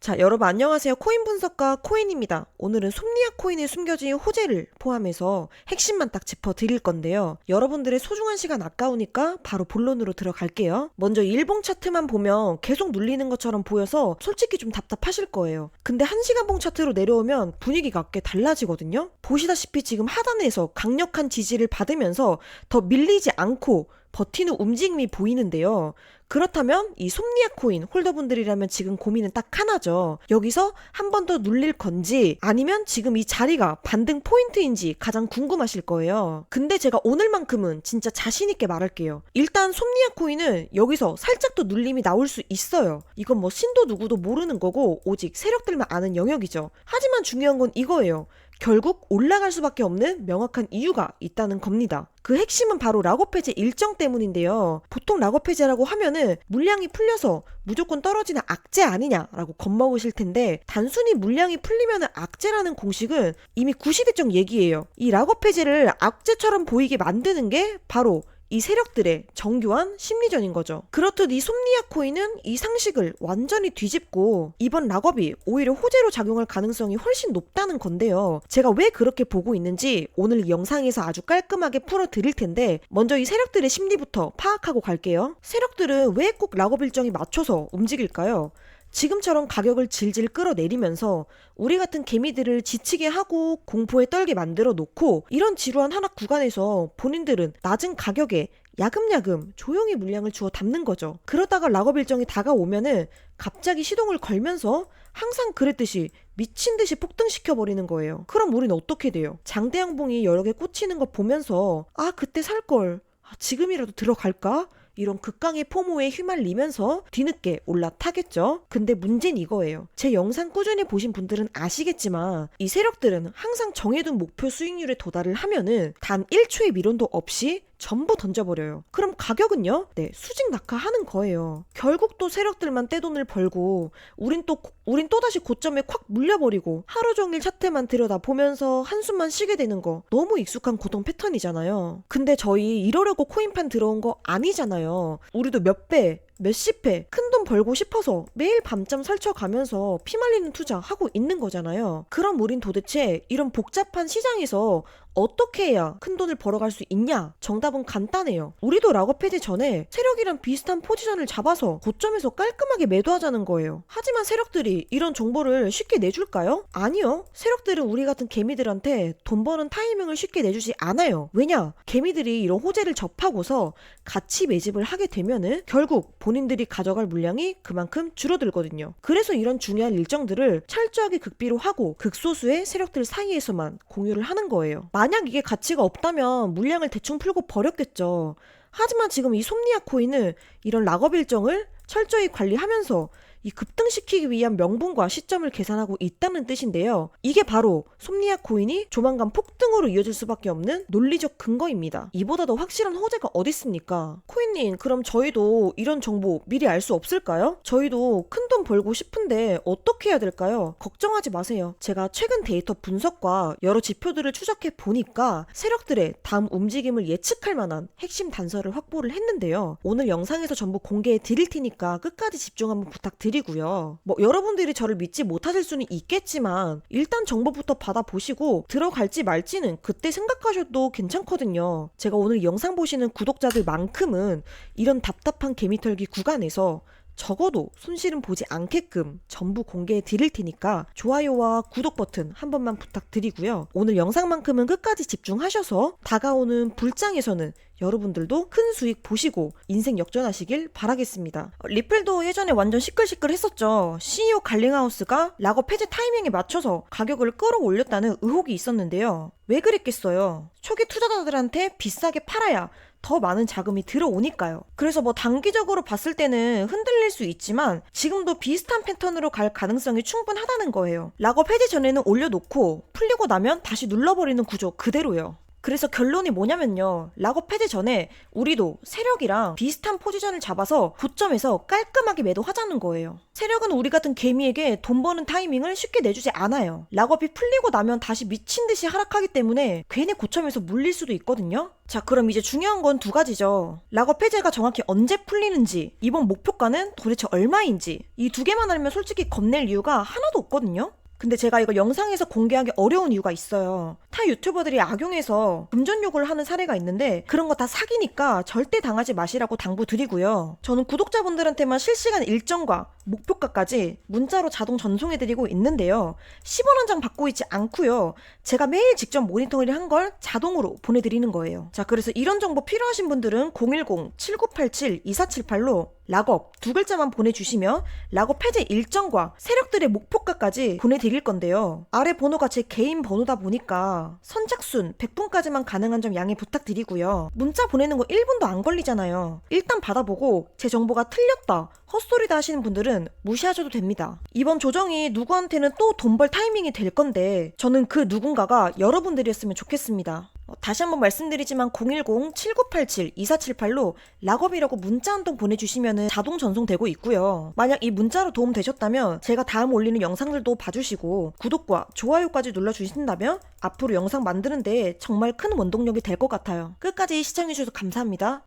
자, 여러분 안녕하세요. 코인 분석가 코인입니다. 오늘은 솜니아 코인에 숨겨진 호재를 포함해서 핵심만 딱 짚어 드릴 건데요. 여러분들의 소중한 시간 아까우니까 바로 본론으로 들어갈게요. 먼저 일봉 차트만 보면 계속 눌리는 것처럼 보여서 솔직히 좀 답답하실 거예요. 근데 한시간봉 차트로 내려오면 분위기가 꽤 달라지거든요. 보시다시피 지금 하단에서 강력한 지지를 받으면서 더 밀리지 않고 버티는 움직임이 보이는데요. 그렇다면 이 솜니아 코인 홀더분들이라면 지금 고민은 딱 하나죠. 여기서 한 번 더 눌릴 건지 아니면 지금 이 자리가 반등 포인트인지 가장 궁금하실 거예요. 근데 제가 오늘만큼은 진짜 자신있게 말할게요. 일단 솜니아 코인은 여기서 살짝 더 눌림이 나올 수 있어요. 이건 뭐 신도 누구도 모르는 거고 오직 세력들만 아는 영역이죠. 하지만 중요한 건 이거예요. 결국 올라갈 수밖에 없는 명확한 이유가 있다는 겁니다. 그 핵심은 바로 락업 해제 일정 때문인데요. 보통 락업 해제라고 하면은 물량이 풀려서 무조건 떨어지는 악재 아니냐라고 겁먹으실 텐데 단순히 물량이 풀리면 악재라는 공식은 이미 구시대적 얘기예요. 이 락업 해제를 악재처럼 보이게 만드는 게 바로 이 세력들의 정교한 심리전인 거죠. 그렇듯 이 솜니아 코인은 이 상식을 완전히 뒤집고 이번 락업이 오히려 호재로 작용할 가능성이 훨씬 높다는 건데요. 제가 왜 그렇게 보고 있는지 오늘 이 영상에서 아주 깔끔하게 풀어 드릴 텐데 먼저 이 세력들의 심리부터 파악하고 갈게요. 세력들은 왜 꼭 락업 일정에 맞춰서 움직일까요? 지금처럼 가격을 질질 끌어내리면서 우리 같은 개미들을 지치게 하고 공포에 떨게 만들어 놓고 이런 지루한 하락 구간에서 본인들은 낮은 가격에 야금야금 조용히 물량을 주어 담는 거죠. 그러다가 락업 일정이 다가오면은 갑자기 시동을 걸면서 항상 그랬듯이 미친 듯이 폭등시켜 버리는 거예요. 그럼 우린 어떻게 돼요? 장대양봉이 여러 개 꽂히는 거 보면서 아 그때 살 걸. 아, 지금이라도 들어갈까? 이런 극강의 포모에 휘말리면서 뒤늦게 올라타겠죠. 근데 문제는 이거예요. 제 영상 꾸준히 보신 분들은 아시겠지만 이 세력들은 항상 정해둔 목표 수익률에 도달을 하면은 단 1초의 미련도 없이 전부 던져버려요. 그럼 가격은요? 네, 수직 낙하하는 거예요. 결국 또 세력들만 떼돈을 벌고 우린 또 우린 또다시 고점에 콱 물려버리고 하루 종일 차트만 들여다보면서 한숨만 쉬게 되는 거 너무 익숙한 고통 패턴이잖아요. 근데 저희 이러려고 코인판 들어온 거 아니잖아요. 우리도 몇 배, 몇십 회, 큰 돈 벌고 싶어서 매일 밤잠 설쳐가면서 피말리는 투자하고 있는 거잖아요. 그럼 우린 도대체 이런 복잡한 시장에서 어떻게 해야 큰 돈을 벌어갈 수 있냐? 정답은 간단해요. 우리도 락업 해제 전에 세력이랑 비슷한 포지션을 잡아서 고점에서 깔끔하게 매도하자는 거예요. 하지만 세력들이 이런 정보를 쉽게 내줄까요? 아니요. 세력들은 우리 같은 개미들한테 돈 버는 타이밍을 쉽게 내주지 않아요. 왜냐? 개미들이 이런 호재를 접하고서 같이 매집을 하게 되면은 결국 본 인들이 가져갈 물량이 그만큼 줄어들거든요. 그래서 이런 중요한 일정들을 철저하게 극비로 하고 극소수의 세력들 사이에서만 공유를 하는 거예요. 만약 이게 가치가 없다면 물량을 대충 풀고 버렸겠죠. 하지만 지금 이 솜니아 코인은 이런 락업 일정을 철저히 관리하면서 이 급등시키기 위한 명분과 시점을 계산하고 있다는 뜻인데요. 이게 바로 솜니아 코인이 조만간 폭등으로 이어질 수밖에 없는 논리적 근거입니다. 이보다 더 확실한 호재가 어딨습니까? 코인님, 그럼 저희도 이런 정보 미리 알 수 없을까요? 저희도 큰 돈 벌고 싶은데 어떻게 해야 될까요? 걱정하지 마세요. 제가 최근 데이터 분석과 여러 지표들을 추적해 보니까 세력들의 다음 움직임을 예측할 만한 핵심 단서를 확보를 했는데요. 오늘 영상에서 전부 공개해 드릴 테니까 끝까지 집중 한번 부탁드 리고요. 뭐 여러분들이 저를 믿지 못하실 수는 있겠지만 일단 정보부터 받아보시고 들어갈지 말지는 그때 생각하셔도 괜찮거든요. 제가 오늘 영상 보시는 구독자들만큼은 이런 답답한 개미털기 구간에서 적어도 손실은 보지 않게끔 전부 공개해 드릴 테니까 좋아요와 구독 버튼 한 번만 부탁드리고요. 오늘 영상만큼은 끝까지 집중하셔서 다가오는 불장에서는 여러분들도 큰 수익 보시고 인생 역전하시길 바라겠습니다. 어, 리플도 예전에 완전 시끌시끌 했었죠. CEO 갈링하우스가 락업 해제 타이밍에 맞춰서 가격을 끌어올렸다는 의혹이 있었는데요. 왜 그랬겠어요? 초기 투자자들한테 비싸게 팔아야 더 많은 자금이 들어오니까요. 그래서 뭐 단기적으로 봤을 때는 흔들릴 수 있지만 지금도 비슷한 패턴으로 갈 가능성이 충분하다는 거예요. 락업 해제 전에는 올려놓고 풀리고 나면 다시 눌러버리는 구조 그대로요. 그래서 결론이 뭐냐면요. 락업 해제 전에 우리도 세력이랑 비슷한 포지션을 잡아서 고점에서 깔끔하게 매도하자는 거예요. 세력은 우리 같은 개미에게 돈 버는 타이밍을 쉽게 내주지 않아요. 락업이 풀리고 나면 다시 미친 듯이 하락하기 때문에 괜히 고점에서 물릴 수도 있거든요. 자, 그럼 이제 중요한 건 두 가지죠. 락업 해제가 정확히 언제 풀리는지, 이번 목표가는 도대체 얼마인지, 이 두 개만 알면 솔직히 겁낼 이유가 하나도 없거든요. 근데 제가 이거 영상에서 공개하기 어려운 이유가 있어요. 타 유튜버들이 악용해서 금전 요구를 하는 사례가 있는데 그런 거 다 사기니까 절대 당하지 마시라고 당부드리고요. 저는 구독자분들한테만 실시간 일정과 목표가까지 문자로 자동 전송해드리고 있는데요. 10원 한 장 받고 있지 않고요. 제가 매일 직접 모니터링 한 걸 자동으로 보내드리는 거예요. 자, 그래서 이런 정보 필요하신 분들은 010-7987-2478로 락업 두 글자만 보내주시면 락업 해제 일정과 세력들의 목표가까지 보내드릴 건데요. 아래 번호가 제 개인 번호다 보니까 선착순 100분까지만 가능한 점 양해 부탁드리고요. 문자 보내는 거 1분도 안 걸리잖아요. 일단 받아보고 제 정보가 틀렸다, 헛소리다 하시는 분들은 무시하셔도 됩니다. 이번 조정이 누구한테는 또 돈 벌 타이밍이 될 건데 저는 그 누군가가 여러분들이었으면 좋겠습니다. 어, 다시 한번 말씀드리지만 010-7987-2478로 락업이라고 문자 한 통 보내주시면 자동 전송되고 있고요. 만약 이 문자로 도움 되셨다면 제가 다음 올리는 영상들도 봐주시고 구독과 좋아요까지 눌러주신다면 앞으로 영상 만드는데 정말 큰 원동력이 될 것 같아요. 끝까지 시청해주셔서 감사합니다.